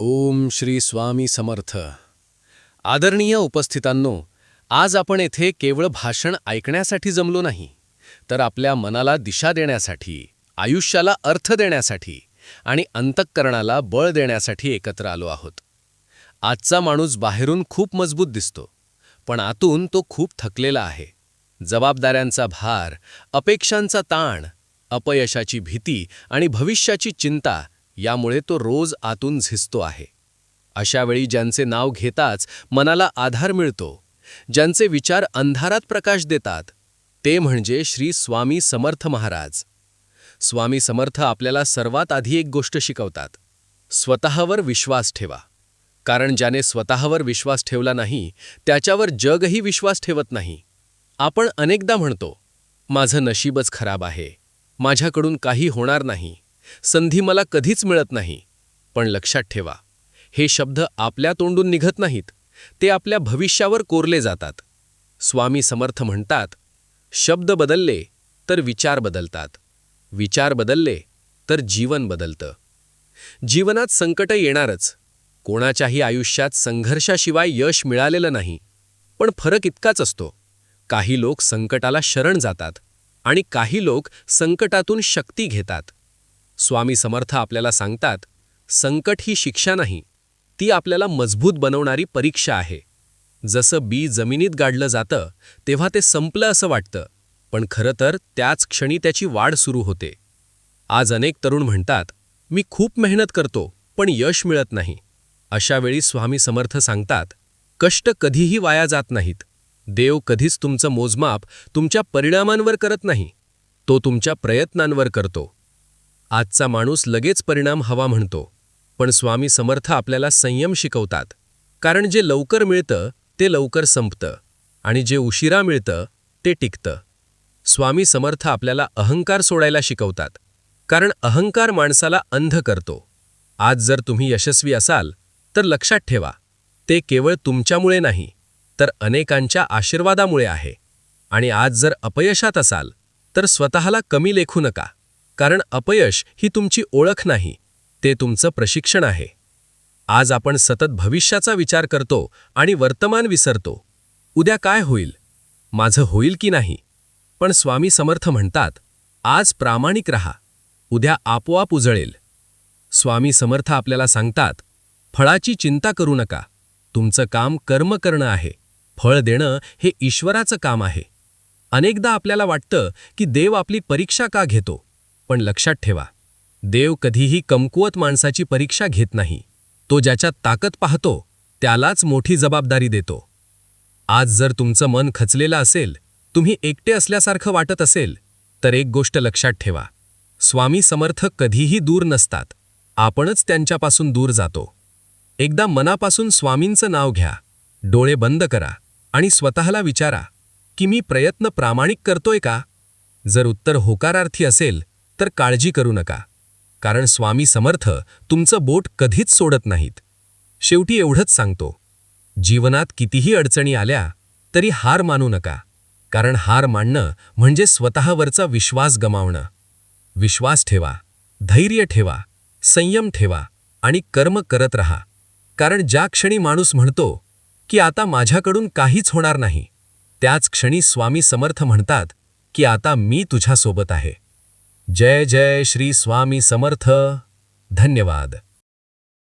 ओम श्री स्वामी समर्थ. आदरणीय उपस्थितांनो आज आपण येथे केवळ भाषण ऐकण्यासाठी जमलो नाही तर आपल्या मनाला दिशा देण्यासाठी आयुष्याला अर्थ देण्यासाठी आणि अंतःकरणाला बळ देण्यासाठी एकत्र आलो आहोत. आजचा माणूस बाहेरून खूप मजबूत दिसतो पण आतून तो खूप थकलेला आहे. जबाबदाऱ्यांचा भार अपेक्षांचा ताण अपयशाची भीती आणि भविष्याची चिंता यामुळे तो रोज आतून झिजतो आहे. अशावेळी ज्यांचे नाव घेताच मनाला आधार मिळतो. ज्यांचे विचार अंधारात प्रकाश देतात. ते म्हणजे श्री स्वामी समर्थ महाराज. स्वामी समर्थ आपल्याला सर्वात आधी एक गोष्ट शिकवतात. स्वतःवर विश्वास ठेवा. कारण ज्याने स्वतःवर विश्वास ठेवला नाही त्याच्यावर जगही विश्वास ठेवत नाही. आपण अनेकदा म्हणतो माझं नशीबच खराब आहे. माझ्याकडून काही होणार नाही. संधी मला कधीच मिळत नाही. पण लक्षात ठेवा हे शब्द आपल्या तोंडून निघत नाहीत ते आपल्या भविष्यावर कोरले जातात. स्वामी समर्थ म्हणतात शब्द बदलले तर विचार बदलतात. विचार बदलले तर जीवन बदलतं. जीवनात संकट येणारच. कोणाच्याही आयुष्यात संघर्षाशिवाय यश मिळालेलं नाही. पण फरक इतकाच असतो. काही लोक संकटाला शरण जातात आणि काही लोक संकटातून शक्ती घेतात. स्वामी समर्थ आपल्याला सांगतात संकट ही शिक्षा नाही ती आपल्याला मजबूत बनवणारी परीक्षा आहे. जसं बी जमिनीत गाडलं जातं तेव्हा ते संपलं असं वाटतं पण खरं तर त्याच क्षणी त्याची वाढ सुरू होते. आज अनेक तरुण म्हणतात मी खूप मेहनत करतो पण यश मिळत नाही. अशावेळी स्वामी समर्थ सांगतात कष्ट कधीही वाया जात नाहीत. देव कधीच तुमचं मोजमाप तुमच्या परिणामांवर करत नाही. तो तुमच्या प्रयत्नांवर करतो. आजचा माणूस लगेच परिणाम हवा म्हणतो. पण स्वामी समर्थ आपल्याला संयम शिकवतात. कारण जे लवकर मिळतं ते लवकर संपतं. आणि जे उशिरा मिळतं ते टिकतं. स्वामी समर्थ आपल्याला अहंकार सोडायला शिकवतात. कारण अहंकार माणसाला अंध करतो. आज जर तुम्ही यशस्वी असाल तर लक्षात ठेवा. ते केवळ तुमच्यामुळे नाही तर अनेकांच्या आशीर्वादामुळे आहे. आणि आज जर अपयशात असाल तर स्वतःला कमी लेखू नका. कारण अपयश ही तुमची ओळख नाही ते तुमचं प्रशिक्षण आहे. आज आपण सतत भविष्याचा विचार करतो आणि वर्तमान विसरतो. उद्या काय होईल? माझं होईल की नाही? पण स्वामी समर्थ म्हणतात आज प्रामाणिक रहा उद्या आपोआप उजळेल. स्वामी समर्थ आपल्याला सांगतात फळाची चिंता करू नका तुमचं काम कर्म करणं आहे फळ देणं हे ईश्वराचं काम आहे. अनेकदा आपल्याला वाटतं की देव आपली परीक्षा का घेतो? पण लक्षात ठेवा देव कधीही कमकुवत माणसाची परीक्षा घेत नाही. तो ज्याच्यात ताकद पाहतो त्यालाच मोठी जबाबदारी देतो. आज जर तुमचं मन खचलेलं असेल तुम्ही एकटे असल्यासारखं वाटत असेल तर एक गोष्ट लक्षात ठेवा. स्वामी समर्थ कधीही दूर नसतात. आपणच त्यांच्यापासून दूर जातो. एकदा मनापासून स्वामींचं नाव घ्या. डोळे बंद करा आणि स्वतःला विचारा की मी प्रयत्न प्रामाणिक करतोय का? जर उत्तर होकारार्थी असेल तर काळजी करू नका कारण स्वामी समर्थ तुमचं बोट कधीच सोडत नाहीत. शेवटी एवढंच सांगतो जीवनात कितीही अडचणी आल्या तरी हार मानू नका कारण हार मानणं म्हणजे स्वतःवरचा विश्वास गमावणं. विश्वास ठेवा धैर्य ठेवा संयम ठेवा आणि कर्म करत रहा कारण ज्या क्षणी माणूस म्हणतो की आता माझ्याकडून काहीच होणार नाही त्याच क्षणी स्वामी समर्थ म्हणतात की आता मी तुझ्यासोबत आहे. जय जय श्री स्वामी समर्थ. धन्यवाद.